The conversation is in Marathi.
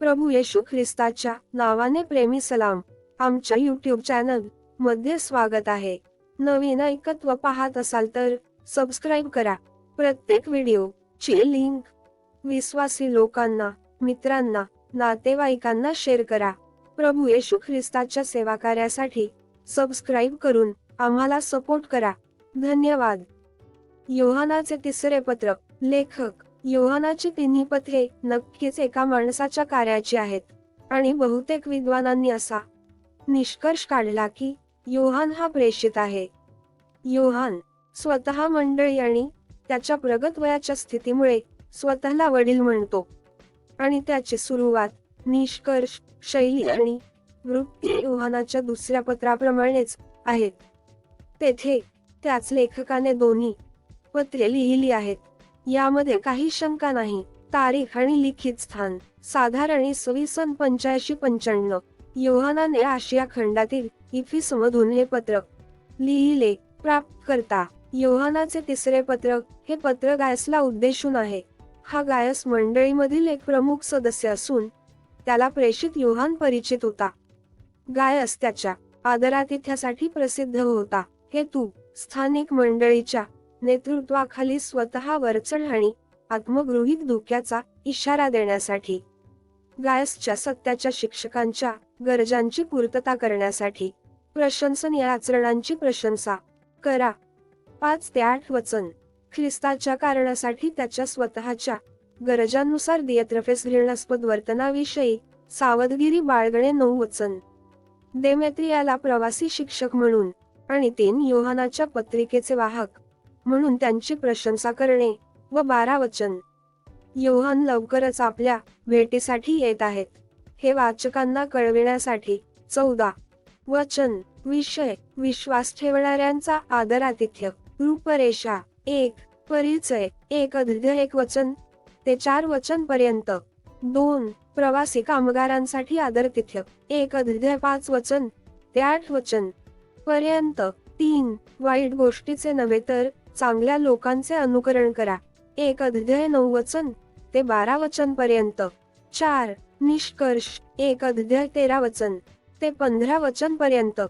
प्रभू येशू ख्रिस्ताच्या नावाने प्रेमी सलाम आमच्या यूट्यूब चॅनलमध्ये स्वागत आहे. नवीन ऐकत्व पाहत असाल तर सबस्क्राईब करा. प्रत्येक व्हिडिओ ची लिंक विश्वासी लोकांना मित्रांना नातेवाईकांना शेअर करा. प्रभू येशू ख्रिस्ताच्या सेवा कार्यासाठी सबस्क्राईब करून आम्हाला सपोर्ट करा. धन्यवाद. योहानाचे तिसरे पत्र लेखक योहानाची तिन्ही पत्रे नक्कीच एका माणसाच्या कार्याची आहेत. आणि बहुतेक विद्वानांनी असा निष्कर्ष काढला की योहान हा प्रेषित आहे. योहान स्वतः मंडळी आणि त्याच्या प्रगत वयाच्या स्थितीमुळे स्वतःला वडील म्हणतो. आणि त्याची सुरुवात निष्कर्ष शैली आणि वृत्ती योहानाच्या दुसऱ्या पत्राप्रमाणेच आहेत तेथे त्याच लेखकाने दोन्ही पत्रे लिहिली आहेत. यामध्ये काही शंका नाही. तारीख आणि लिखित स्थान. साधारण इसवी सन पंच्याऐंशी पंच्याण्णव. योहानाने आशिया खंडातील इफिस मधून हे पत्रक लिहिले प्राप्त करता योहानाचे तिसरे पत्रक हे पत्र गायसला उद्देशून आहे. हा गायस मंडळीमधील एक प्रमुख सदस्य असून त्याला प्रेषित योहान परिचित होता. गायस त्याच्या आदरातिथ्यासाठी प्रसिद्ध होता. हे तू स्थानिक मंडळीच्या नेतृत्वाखाली स्वतः वरचढ आणि आत्मगृहित धोक्याचा इशारा देण्यासाठी गायसच्या सत्याच्या शिक्षकांच्या गरजांची पूर्तता करण्यासाठी प्रशंसनीय आचरणांची प्रशंसा करा. पाच ते आठ वचन. ख्रिस्ताच्या कारणासाठी त्याच्या स्वतःच्या गरजांनुसार दियत्रफेस घृणास्पद वर्तनाविषयी सावधगिरी बाळगणे नऊ वचन. देमेत्रियाला प्रवासी शिक्षक म्हणून आणि तीन योहानाच्या पत्रिकेचे वाहक म्हणून त्यांची प्रशंसा करणे व बारा वचन. योहान लवकरच आपल्या भेटीसाठी येत आहेत. हे वाचकांना कळविण्यासाठी चौदा. वचन. विषय. विश्वास ठेवणाऱ्यांचा आदरातिथ्य. रूपरेषा. एक. परिचय. एक अध्याय एक वचन. ते चार वचन पर्यंत दोन. प्रवासी कामगारांसाठी आदरतिथ्य. एक अध्याय पाच वचन. ते आठ वचन. पर्यंत. तीन. वाईट गोष्टीचे नव्हे तर चांगल्या लोकांचे अनुकरण करा. एक अध्याय नऊ वचन ते बारा वचन पर्यंत. चार निष्कर्ष एक अध्याय तेरा वचन ते पंधरा वचन पर्यंत.